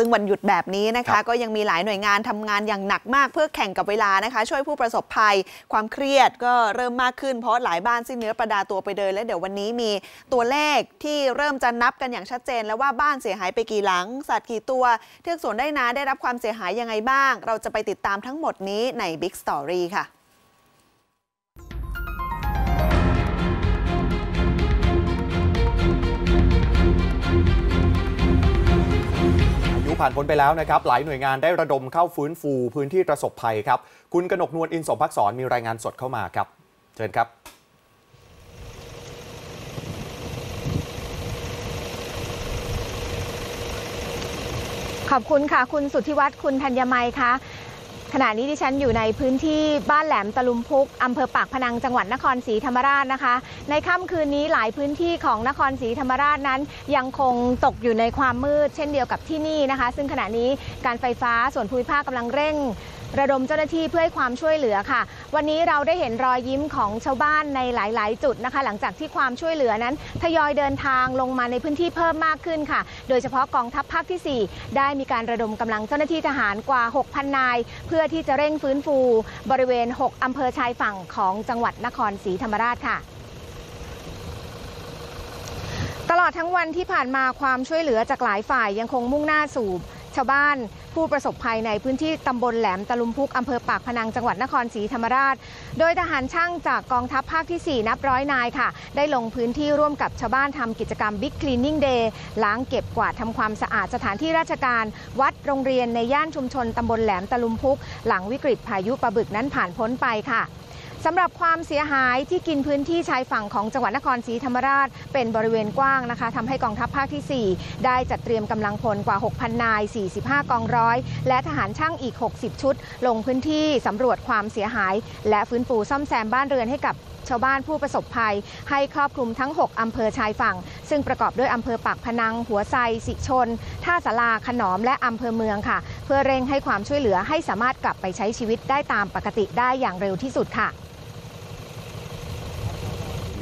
ซึ่งวันหยุดแบบนี้นะครัคะบก็ยังมีหลายหน่วยงานทำงานอย่างหนักมากเพื่อแข่งกับเวลานะคะ ช่วยผู้ประสบภัย ความเครียดก็เริ่มมากขึ้นเพราะหลายบ้านสิ้นเนื้อประดาตัวไปเดินและเดี๋ยววันนี้มีตัวเลขที่เริ่มจะนับกันอย่างชัดเจน แล้วว่าบ้านเสียหายไปกี่หลัง สัตว์กี่ตัวเทือกสวนได้นาได้รับความเสียหายยังไงบ้าง เราจะไปติดตามทั้งหมดนี้ใน Big Story ค่ะ ที่ผ่านพ้นไปแล้วนะครับ หลายหน่วยงานได้ระดมเข้าฟื้นฟูพื้นที่ประสบภัยครับ คุณกนกนวลอินสมพักษรมีรายงานสดเข้ามาครับ เชิญครับขอบคุณค่ะ คุณสุทธิวัฒน์คุณธัญมัยคะ ขณะนี้ดิฉันอยู่ในพื้นที่บ้านแหลมตะลุมพุกอำเภอปากพนังจังหวัดนครศรีธรรมราชนะคะ ในค่ำคืนนี้หลายพื้นที่ของนครศรีธรรมราชนั้น ยังคงตกอยู่ในความมืด เช่นเดียวกับที่นี่นะคะ ซึ่งขณะนี้การไฟฟ้าส่วนภูมิภาคกำลังเร่ง ระดมเจ้าหน้าที่เพื่อให้ความช่วยเหลือค่ะ วันนี้เราได้เห็นรอยยิ้มของชาวบ้านในหลาย ๆ จุดนะคะ หลังจากที่ความช่วยเหลือนั้นทยอยเดินทางลงมาในพื้นที่เพิ่มมากขึ้นค่ะ โดยเฉพาะกองทัพภาคที่ 4 ได้มีการระดมกำลังเจ้าหน้าที่ทหารกว่า 6,000 นาย เพื่อที่จะเร่งฟื้นฟู บริเวณ 6อำเภอชายฝั่งของจังหวัดนครศรีธรรมราชค่ะ ตลอดทั้งวันที่ผ่านมาความช่วยเหลือจากหลายฝ่ายยังคงมุ่งหน้าสู่ชาวบ้านผู้ประสบภัยในพื้นที่ตำบลแหลมตะลุมพุกอำเภอปากพนังจังหวัดนครศรีธรรมราช โดยทหารช่างจากกองทัพภาคที่ 4 นับร้อยนายค่ะ ได้ลงพื้นที่ร่วมกับชาวบ้านทำกิจกรรม Big Cleaning Day ล้างเก็บกวาดทำความสะอาดสถานที่ราชการ วัดโรงเรียนในย่านชุมชนตำบลแหลมตะลุมพุก หลังวิกฤตพายุปะบึกนั้นผ่านพ้นไปค่ะ สำหรับความเสียหายที่กินพื้นที่ชายฝั่งของจังหวัดนครศรีธรรมราช เป็นบริเวณกว้างนะคะทำให้กองทัพภาคที่ 4 ได้จัดเตรียมกำลังพลกว่า 6,000 นาย 45 กองร้อย และทหารช่างอีก 60 ชุด ลงพื้นที่สำรวจความเสียหาย และฟื้นฟูซ่อมแซมบ้านเรือนให้กับชาวบ้านผู้ประสบภัย ให้ครอบคลุมทั้ง 6 อำเภอชายฝั่ง ซึ่งประกอบด้วยอำเภอปากพนัง หัวไซสิชน ท่าสาราขนอม และอำเภอเมืองค่ะ เพื่อเร่งให้ความช่วยเหลือให้สามารถกลับไปใช้ชีวิตได้ตามปกติได้อย่างเร็วที่สุดค่ะ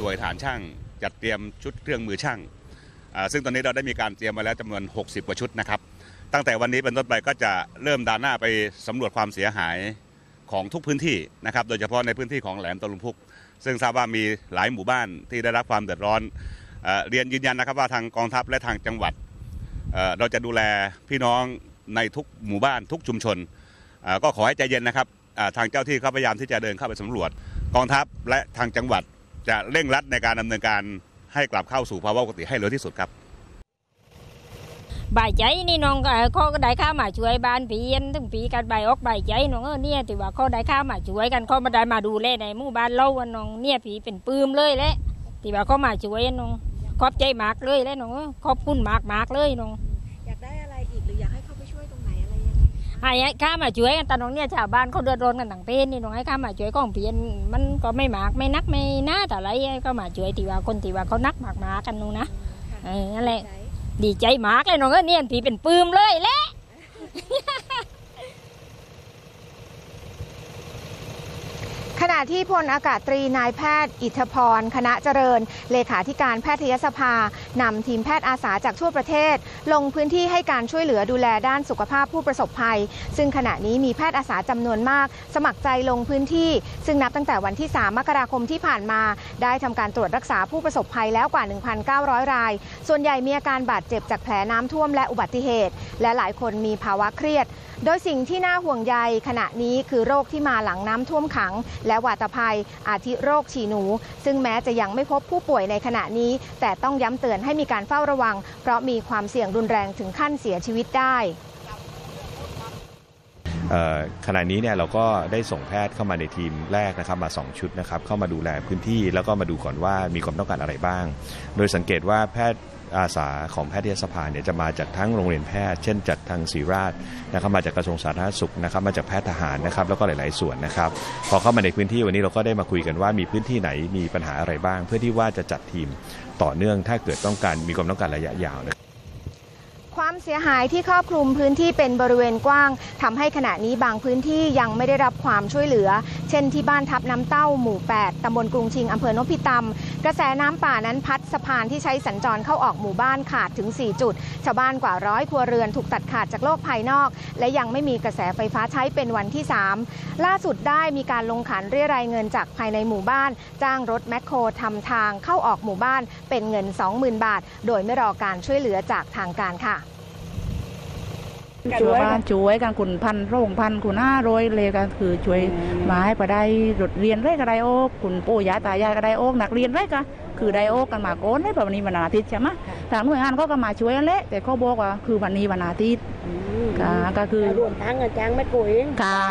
หน่วยฐานช่างจัดเตรียมชุดเครื่องมือช่าง ซึ่งตอนนี้เราได้มีการเตรียมมาแล้วจำนวน 60 กว่าชุดนะครับ ตั้งแต่วันนี้เป็นต้นไปก็จะเริ่มดานหน้าไปสำรวจความเสียหายของทุกพื้นที่นะครับ โดยเฉพาะในพื้นที่ของแหลมตะลุมพุก ซึ่งทราบว่ามีหลายหมู่บ้านที่ได้รับความเดือดร้อนเรียนยืนยันนะครับว่าทางกองทัพและทางจังหวัด เราจะดูแลพี่น้องในทุกหมู่บ้านทุกชุมชน ก็ขอให้ใจเย็นนะครับทางเจ้าที่เขาพยายามที่จะเดินเข้าไปสำรวจ กองทัพและทางจังหวัด จะเร่งรัดในการดำเนินการให้กลับเข้าสู่ภาวะปกติให้เร็วที่สุดครับ bài cháy นี่น้องเขาก็ได้ข้ามาช่วยบ้านผีเย็นถึงผีกันใบออกใบใจน้องเออเนี่ยที่ว่าเขาได้ข้ามาช่วยกันเขามาได้มาดูแลในหมู่บ้านเราอะน้องเนี่ยผีเป็นปืมเลยแหละที่ว่าเขามาช่วยน้องขอบใจมากเลยแหล้วน้องเออขอบคุณมากมากเลยน้อง ไงให้ข้ามาช่วยกันแต่น้องเนี่ยชาวบ้านเขาเดือดร้อนกันต่างเป็นนี่น้องให้ข้ามาช่วยของเพียนมันก็ไม่มากไม่นักไม่น่าแต่ไรก็มาช่วยที่ว่าคนที่ว่าเขานักมากมากันน้องนะเออนั่นแหละดีใจมากเลยน้องเอ้ยเนี่ยผีเป็นปืมเลยแหละ ขณะที่พลอากาศตรีนายแพทย์ อิทธพร คณะเจริญ เลขาธิการแพทยสภานำทีมแพทย์อาสาจากทั่วประเทศ ลงพื้นที่ให้การช่วยเหลือดูแลด้านสุขภาพผู้ประสบภัย ซึ่งขณะนี้มีแพทย์อาสาจำนวนมาก สมัครใจลงพื้นที่ ซึ่งนับตั้งแต่วันที่ 3 มกราคมที่ผ่านมา ได้ทำการตรวจรักษาผู้ประสบภัยแล้วกว่า 1,900 ราย ส่วนใหญ่มีอาการบาดเจ็บจากแผลน้ำท่วมและอุบัติเหตุ และหลายคนมีภาวะเครียด โดยสิ่งที่น่าห่วงใยขณะนี้คือโรคที่มาหลังน้ำท่วมขังและและวาตภัย อาทิโรคฉี่หนู ซึ่งแม้จะยังไม่พบผู้ป่วยในขณะนี้ แต่ต้องย้ำเตือนให้มีการเฝ้าระวัง เพราะมีความเสี่ยงรุนแรงถึงขั้นเสียชีวิตได้ขณะนี้เนี่ยเราก็ได้ส่งแพทย์เข้ามาในทีมแรกนะครับมา 2 ชุดนะครับเข้ามาดูแลพื้นที่แล้วก็มาดูก่อนว่ามีความต้องการอะไรบ้าง โดยสังเกตว่าแพทย์ อาสาของแพทยสภาเนี่ยจะมาจากทั้งโรงเรียนแพทย์ เช่นจากทางศรีราชนะครับมาจากกระทรวงสาธารณสุขนะครับมาจากแพทย์ทหารนะครับแล้วก็หลาย ๆ ส่วนนะครับ พอเข้ามาในพื้นที่วันนี้เราก็ได้มาคุยกันว่ามีพื้นที่ไหนมีปัญหาอะไรบ้าง เพื่อที่ว่าจะจัดทีมต่อเนื่องถ้าเกิดต้องการมีความต้องการระยะยาวนะ ความเสียหายที่ครอบคลุมพื้นที่เป็นบริเวณกว้างทำให้ขณะนี้บางพื้นที่ยังไม่ได้รับความช่วยเหลือ เช่นที่บ้านทับน้ำเต้าหมู่ 8ตำบลกรุงชิงอำเภอนพิตำกระแสน้ำป่านั้นพัดสะพานที่ใช้สัญจรเข้าออกหมู่บ้านขาดถึง 4 จุด ชาวบ้านกว่าร้อยครัวเรือนถูกตัดขาดจากโลกภายนอก และยังไม่มีกระแสไฟฟ้าใช้เป็นวันที่ 3 ล่าสุดได้มีการลงขันเรียรายเงินจากภายในหมู่บ้าน จ้างรถแมคโครทำทางเข้าออกหมู่บ้านเป็นเงิน 20,000 บาท โดยไม่รอการช่วยเหลือจากทางการค่ะ ช่วยกันช่วยกันคุณพันโรงพันคุณห้าร้อยเลยกันคือช่วยมาให้ไปได้รถเรียนไรก็ได้โอ้คุณปู่ย่าตายายก็ได้โอ้นักเรียนไรก็คือได้โอ้กันมาโกนได้แบบวันนี้วันอาทิตย์ใช่ไหมทางหน่วยงานก็ก็มาช่วยนั่นแหละแต่เขาบอกว่าคือวันนี้วันอาทิตย์ค่ะก็คือรวมทั้งกับจ้างแม่โกยค่ะ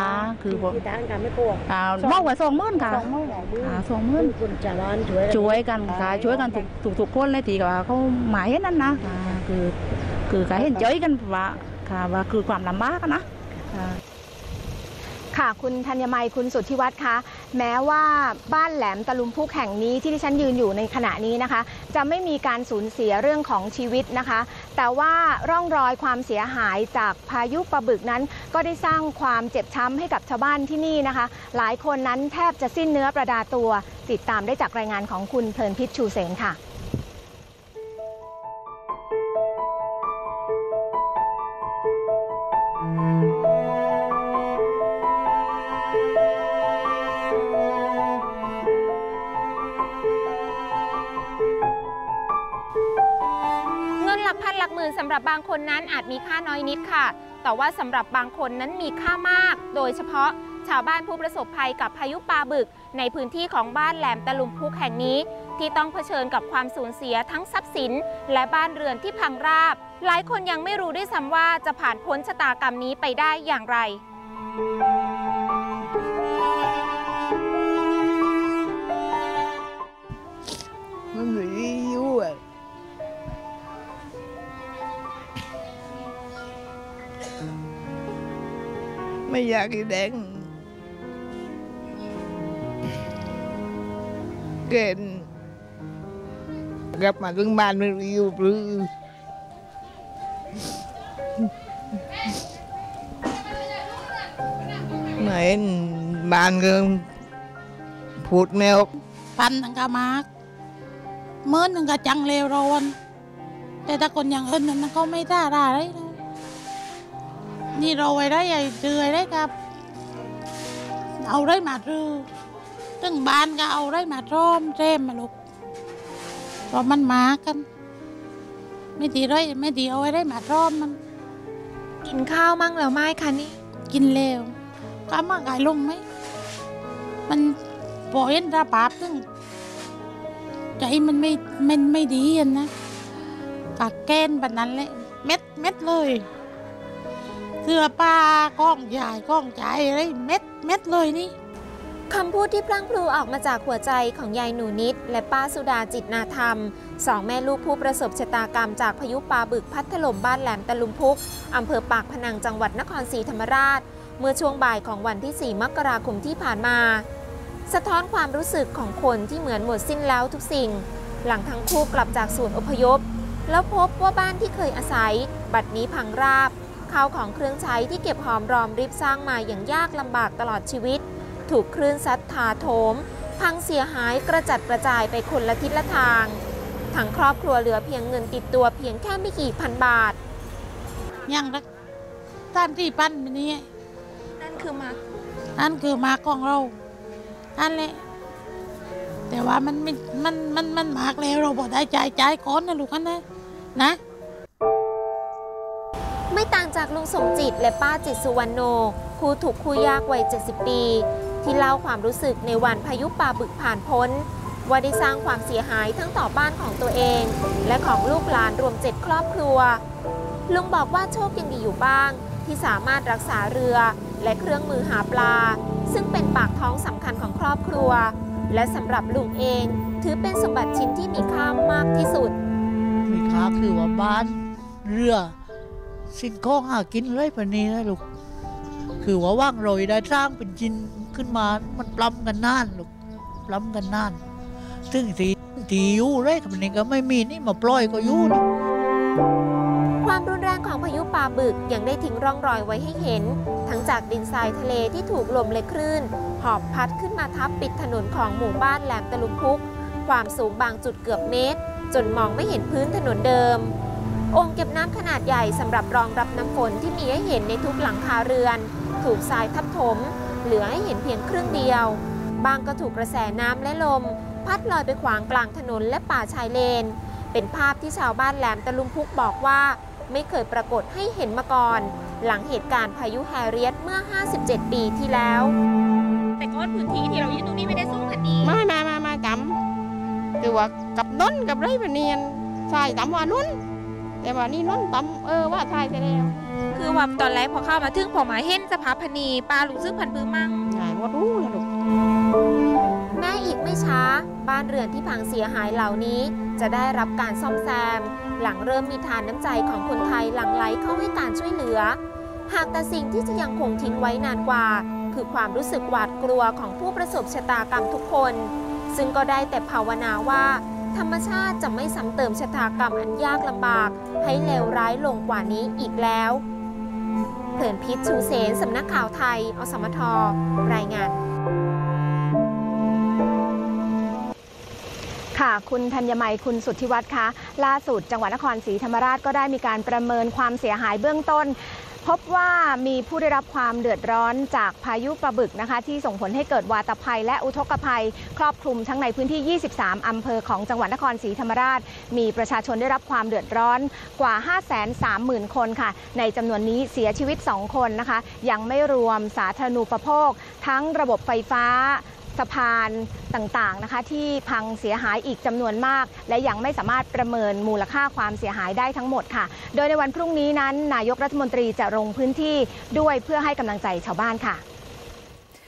คือผมที่ทางการแม่โกยอ่ามากกว่าสองหมื่นค่ะสองหมื่นหลายหมื่นค่ะสองหมื่นคุณชาวบ้านช่วยช่วยกันค่ะช่วยกันทุกทุกทุกคนเลยทีว่าเขาหมายนั่นนะค่ะคือคือการเห็นใจกันว่า ค่ะว่าคือความลำบากอะนะค่ะค่ะคุณธัญมัยคุณสุทธิวัฒน์คะแม้ว่าบ้านแหลมตะลุมพุกแห่งนี้ที่ดิฉันยืนอยู่ในขณะนี้นะคะ จะไม่มีการสูญเสียเรื่องของชีวิตนะคะ แต่ว่าร่องรอยความเสียหายจากพายุปะบึกนั้น ก็ได้สร้างความเจ็บช้ำให้กับชาวบ้านที่นี่นะคะ หลายคนนั้นแทบจะสิ้นเนื้อประดาตัว ติดตามได้จากรายงานของคุณเพลินพิษชูเสนค่ะ หลักหมื่นสำหรับบางคนนั้นอาจมีค่าน้อยนิดค่ะ แต่ว่าสำหรับบางคนนั้นมีค่ามาก โดยเฉพาะชาวบ้านผู้ประสบภัยกับพายุปลาบึก ในพื้นที่ของบ้านแหลมตะลุมพุกแห่งนี้ ที่ต้องเผชิญกับความสูญเสียทั้งทรัพย์สิน และบ้านเรือนที่พังราบ หลายคนยังไม่รู้ด้วยซ้ำว่าจะผ่านพ้นชะตากรรมนี้ไปได้อย่างไร ไม่อยากให้แดงเกินกลับมาถึงบ้านไม่รู้อยู่หรือไหนบ้านก็พูดไม่ออกพันหนึ่งก็มากหมื่นหนึ่งก็จังเลวร้อนแต่ถ้าคนอย่างอื่นนั้นเขาไม่ได้อะไรเลย นี่เราไว้ได้ไอ้เดือยได้ครับ เอาได้มารือตึงบ้านก็เอาได้มาร่อมเร่มมาลูกเพราะมันมากัน ไม่ดีเลยไม่ดีเอาไว้ได้มาร่อมมัน กินข้าวมั่งแล้วไม่คะนี่ กินเลวก็มาไก่ลงไหม มันพอเห็นระบาดตึงใจมันไม่มันไม่ดีอะนะกะแกนแบบนั้นเลยเม็ดเม็ดเลย เสื้อผ้าก้องใหญ่ก้องใจอะไรเม็ดเม็ดเลยนี่คำพูดที่พลั่งพลูออกมาจากหัวใจของยายหนูนิด และป้าสุดาจิตนาธรรมสองแม่ลูกผู้ประสบชะตากรรมจากพายุปลาบึกพัดถล่มบ้านแหลมตะลุมพุกอำเภอปากพนังจังหวัดนครศรีธรรมราช เมื่อช่วงบ่ายของวันที่ 4 มกราคมที่ผ่านมา สะท้อนความรู้สึกของคนที่เหมือนหมดสิ้นแล้วทุกสิ่ง หลังทั้งคู่กลับจากศูนย์อพยพ แล้วพบว่าบ้านที่เคยอาศัย บัดนี้พังราบ ข้าของเครื่องใช้ที่เก็บหอมรอมริบสร้างมาอย่างยากลำบากตลอดชีวิต ถูกคลื่นซัดถาโถม พังเสียหายกระจัดกระจายไปคนละทิศละทางทั้งครอบครัวเหลือเพียงเงินติดตัวเพียงแค่ไม่กี่พันบาท ยังรักท่านที่ปั้นนี้ นั่นคือมานั่นคือมาของเรานั่นแหละแต่ว่ามันมันมันมันมากแล้วเราบอกได้ใจใจก้อนนะลูกกันนะนะ ไม่ต่างจากลุงสมจิตและป้าจิตสุวรรณโนผู้ถูกคู่ยากวัย 70 ปี ที่เล่าความรู้สึกในวันพายุป่าบึกผ่านพ้น ว่าได้สร้างความเสียหายทั้งต่อบ้านของตัวเอง และของลูกหลานรวมเจ็ดครอบครัว ลุงบอกว่าโชคยังดีอยู่บ้าง ที่สามารถรักษาเรือและเครื่องมือหาปลา ซึ่งเป็นปากท้องสำคัญของครอบครัว และสำหรับลุงเองถือเป็นสมบัติชิ้นที่มีค่ามากที่สุด มีค่าคือว่าบ้านเรือ สิ่งของหากินเลยปานนี้นะลูกคือว่าว่างโรยได้สร้างเป็นจินขึ้นมา มันปล้ำกันน่านลูกปล้ำกันน่าน ซึ่งทีทีอยู่เลยกับนี้ก็ไม่มีนี่มาปล่อยก็อยู่ความรุนแรงของพาบึกยังได้ทิ้งร่องรอยไว้ให้เห็น ทั้งจากดินทรายทะเลที่ถูกลมและคลื่น หอบพัดขึ้นมาทับปิดถนนของหมู่บ้านแหลมตะลุมพุก ความสูงบางจุดเกือบเมตร จนมองไม่เห็นพื้นถนนเดิม องค์เก็บน้ำขนาดใหญ่สำหรับรองรับน้ำฝนที่มีให้เห็นในทุกหลังคาเรือน ถูกทรายทับถม เหลือให้เห็นเพียงครึ่งเดียว บางก็ถูกกระแสน้ำและลม พัดลอยไปขวางกลางถนนและป่าชายเลน เป็นภาพที่ชาวบ้านแหลมตะลุมพุกบอกว่า ไม่เคยปรากฏให้เห็นมาก่อน หลังเหตุการณ์พายุแฮเรียตเมื่อ 57 ปีที่แล้ว แต่ก้อนพื้นที่ที่เรายืนตรงนี้ไม่ได้สูงขนาดนี้ไม่มามามาจำคือว่ากับน้นกับไรแบบเนียนทรายต่ำว่าน้น แต่ว่านี่น้นต่ำเออว่าทรายไปแล้วคือว่าตอนแรกพอเข้ามาถึงพอมาเห็นสภาพพนีปลารู้สึกพันปื้มมั่งไงว่ารู้นะลูกแม้อีกไม่ช้า บ้านเรือนที่พังเสียหายเหล่านี้ จะได้รับการซ่อมแซม หลังเริ่มมีทานน้ำใจของคนไทยหลั่งไหลเข้าให้การช่วยเหลือ หากแต่สิ่งที่จะยังคงทิ้งไว้นานกว่า คือความรู้สึกหวาดกลัวของผู้ประสบชะตากรรมทุกคน ซึ่งก็ได้แต่ภาวนาว่า ธรรมชาติจะไม่ซ้ำเติมชะตากรรมอันยากลำบาก ให้เลวร้ายลงกว่านี้อีกแล้วเพลินพิษชูเสนสำนักข่าวไทย อสมท รายงานค่ะคุณธัญมัยคุณสุทธิวัฒน์คะล่าสุดจังหวัดนครศรีธรรมราชก็ได้มีการประเมินความเสียหายเบื้องต้น พบว่ามีผู้ได้รับความเดือดร้อนจากพายุปลาบึกนะคะ ที่ส่งผลให้เกิดวาตภัย และอุทกภัย ครอบคลุมทั้งในพื้นที่ 23 อำเภอของจังหวัดนครศรีธรรมราช มีประชาชนได้รับความเดือดร้อนกว่า 530,000 คนค่ะ ในจำนวนนี้เสียชีวิต 2 คนนะคะ ยังไม่รวมสาธารณูปโภค ทั้งระบบไฟฟ้า สะพานต่างๆนะคะ ที่พังเสียหายอีกจำนวนมาก และยังไม่สามารถประเมินมูลค่าความเสียหายได้ทั้งหมดค่ะ โดยในวันพรุ่งนี้นั้น นายกรัฐมนตรีจะลงพื้นที่ด้วยเพื่อให้กำลังใจชาวบ้านค่ะ